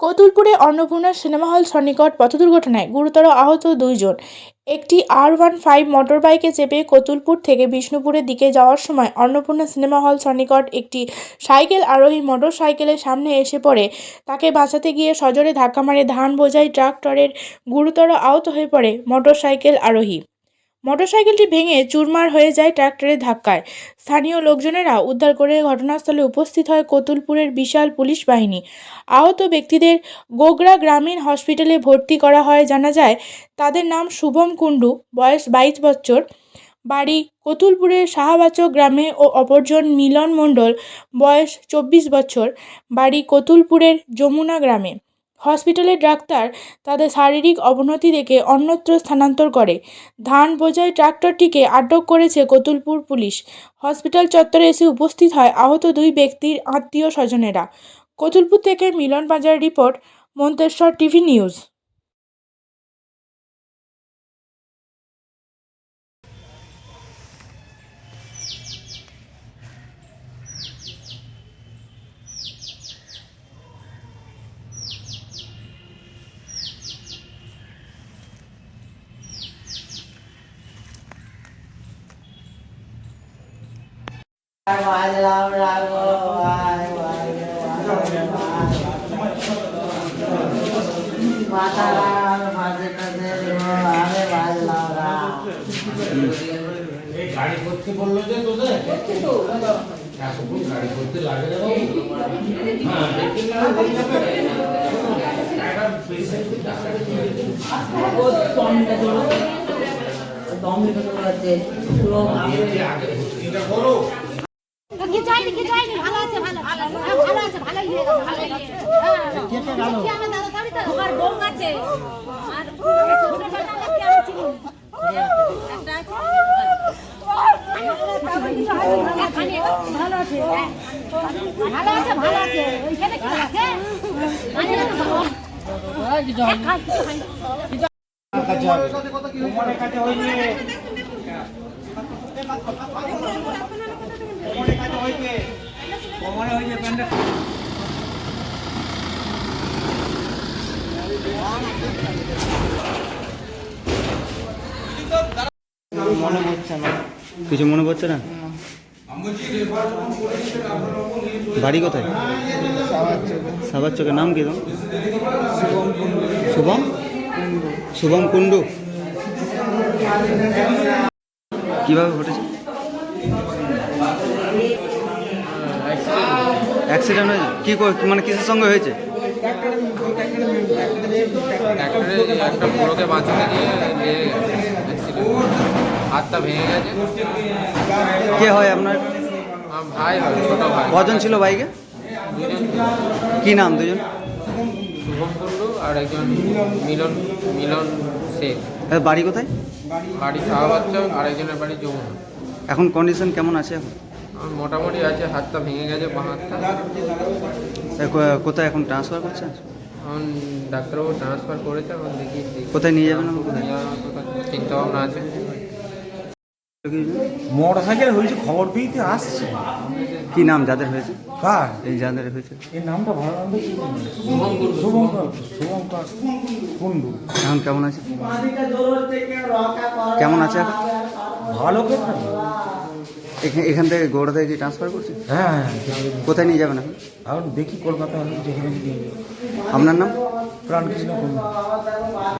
কতুলপুরে Annapurna cinema hall সন্নিকট পথ দুর্ঘটনায় গুরুতর আহত দুইজন। একটি আর ওয়ান ফাইভ মোটরবাইকে চেপে কতুলপুর থেকে বিষ্ণুপুরের দিকে যাওয়ার সময় অন্নপূর্ণা সিনেমা হল সন্নিকট একটি সাইকেল আরোহী মোটর সাইকেলের সামনে এসে পড়ে। তাকে বাঁচাতে গিয়ে সজোরে ধাক্কা মারে ধান বোঝাই ট্রাক্টরের গুরুতর আহত হয়ে পড়ে মোটর সাইকেল আরোহী। মোটরসাইকেলটি ভেঙে চুরমার হয়ে যায় ট্রাক্টরের ধাক্কায়। স্থানীয় লোকজনেরা উদ্ধার করে ঘটনাস্থলে উপস্থিত হয় কতুলপুরের বিশাল পুলিশ বাহিনী। আহত ব্যক্তিদের গোগরা গ্রামীণ হসপিটালে ভর্তি করা হয়, জানা যায় তাদের নাম শুভম কুণ্ডু, বয়স বাইশ বছর। বাড়ি কতুলপুরের শাহবাচক গ্রামে ও অপরজন মিলন মণ্ডল, বয়স চব্বিশ বছর। বাড়ি কতুলপুরের যমুনা গ্রামে। হসপিটালের ডাক্তার তাদের শারীরিক অবনতি দেখে অন্যত্র স্থানান্তর করে। ধান বোঝাই ট্রাক্টরটিকে আটক করেছে কতুলপুর পুলিশ। হসপিটাল চত্বরে এসে উপস্থিত হয় আহত দুই ব্যক্তির আত্মীয় স্বজনেরা কতুলপুর থেকে মিলন বাজার রিপোর্ট, মন্তেশ্বর টিভি নিউজ। গাড়ি করতে বলল যে তোদের এতক্ষণ গাড়ি করতে লাগে না বাবু? দেখতে না বলতে পারে। একটা patient কে ডাক্তারে দিয়ে দিতে। দিয়ে দিয়ে আগে ভর্তিটা করো। কি যায়নি কি যায়নি ভালো আছে ভালো ভালো হ্যাঁ, আছে ভালো হয়ে গেছে ভালো হয়ে গেছে। হ্যাঁ। আমার দাদা সবই তো? আমার বউ আছে। আর ভালো আছে। ভালো আছে ভালো আছে। ওইখানে কি আছে? মানে তো ভালো। এক মনে না কিছু মনে পড়ছে না? বাড়ি কোথায়? সাবার চোখের নাম কি শুভম? শুভম কুণ্ডু। কীভাবে ঘটেছে? অ্যাক্সিডেন্ট হয়েছে? কি মানে কিসের সঙ্গে হয়েছে? একটা বুড়োকে বাঁচাতে গিয়ে। হাতটা ভেঙে গেছে। কে হয় আপনার? ভাই হয় ছোট ভাই। কজন ছিল বাইকে? কি নাম দুজন? শুভম কুণ্ডু আর একজন মিলন মিলন শেখ। বাড়ি কোথায়? বাড়ি শাহবাচ্চা আর একজনের বাড়ি যমুনা। এখন কন্ডিশন কেমন আছে এখন? মোটামুটি আছে হাতটা ভেঙে গেছে বাঁ হাতটা। কোথায় এখন ট্রান্সফার করছে? এখন ডাক্তারবাবু ট্রান্সফার করেছে এখন দেখি। কোথায় নিয়ে যাবেন কথা চিন্তা ভাবনা আছে। মোটর সাইকেল হয়েছে খবর পেয়ে তো আসছে। কি নাম যাদের হয়েছে? কার? এই যাদের হয়েছে। এই নামটা ভালো শুভঙ্কর শুভঙ্কর কুন্ডু এখন কেমন আছে? কেমন আছে ভালো কে থাকে? এখান- এখান থেকে গৌড়া থেকে কি ট্রান্সফার করছে? হ্যাঁ হ্যাঁ। কোথায় নিয়ে যাবেন এখন? এখন দেখি কলকাতা যেখানে আপনার নাম? প্রাণকৃষ্ণ কুন্ডু